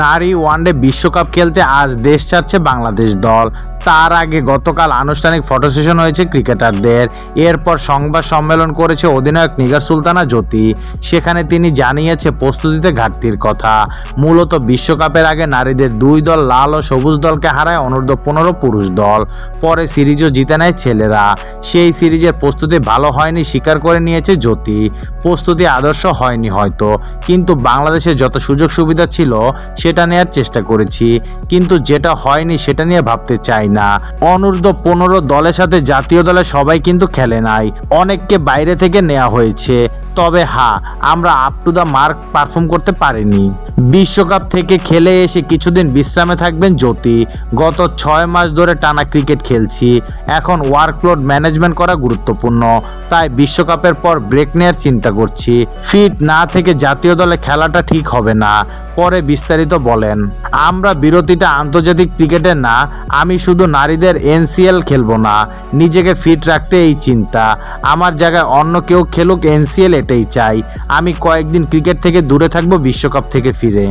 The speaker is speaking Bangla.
নারী ওয়ানডে বিশ্বকাপ খেলতে আজ দেশ ছাড়ছে বাংলাদেশ দল। তার আগে গতকাল আনুষ্ঠানিক ফটো সেশন হয়েছে ক্রিকেটারদের। এরপর সংবাদ সম্মেলন করেছে অধিনায়ক নিগার সুলতানা জ্যোতি। সেখানে তিনি জানিয়েছে প্রস্তুতিতে ঘাটতির কথা। মূলত বিশ্বকাপের আগে নারীদের দুই দল লাল ও সবুজ দলকে হারায় অনূর্ধ্ব পনেরো পুরুষ দল। পরে সিরিজও জিতে নেয় ছেলেরা। সেই সিরিজের প্রস্তুতি ভালো হয়নি স্বীকার করে নিয়েছে জ্যোতি। প্রস্তুতি আদর্শ হয়নি হয়তো। কিন্তু বাংলাদেশে যত সুযোগ সুবিধা ছিল সেটা নেয়ার চেষ্টা করেছি, কিন্তু যেটা হয়নি সেটা নিয়ে ভাবতে চাই না। অনূর্ধ্ব পনেরো দলের সাথে জাতীয় দলে সবাই কিন্তু খেলে নাই, অনেককে বাইরে থেকে নেওয়া হয়েছে। তবে হ্যাঁ আমরা up to the mark perform করতে পারিনি। বিশ্বকাপ থেকে খেলে এসে কিছুদিন বিশ্রামে থাকবেন জ্যোতি। গত ছয় মাস ধরে টানা ক্রিকেট খেলছি, এখন ওয়ার্কলোড ম্যানেজমেন্ট করা গুরুত্বপূর্ণ। তাই বিশ্বকাপের পর ব্রেক নেওয়ার চিন্তা করছি। ফিট না থেকে জাতীয় দলে খেলাটা ঠিক হবে না। পরে বিস্তারিত বলেন, আমরা বিরতিটা আন্তর্জাতিক ক্রিকেটের না, আমি শুধু নারীদের এনসিএল খেলব না, নিজেকে ফিট রাখতে এই চিন্তা। আমার জায়গায় অন্য কেউ খেলুক, এনসিএল এটাই চাই। আমি কয়েকদিন ক্রিকেট থেকে দূরে থাকব, বিশ্বকাপ থেকে ফিরে।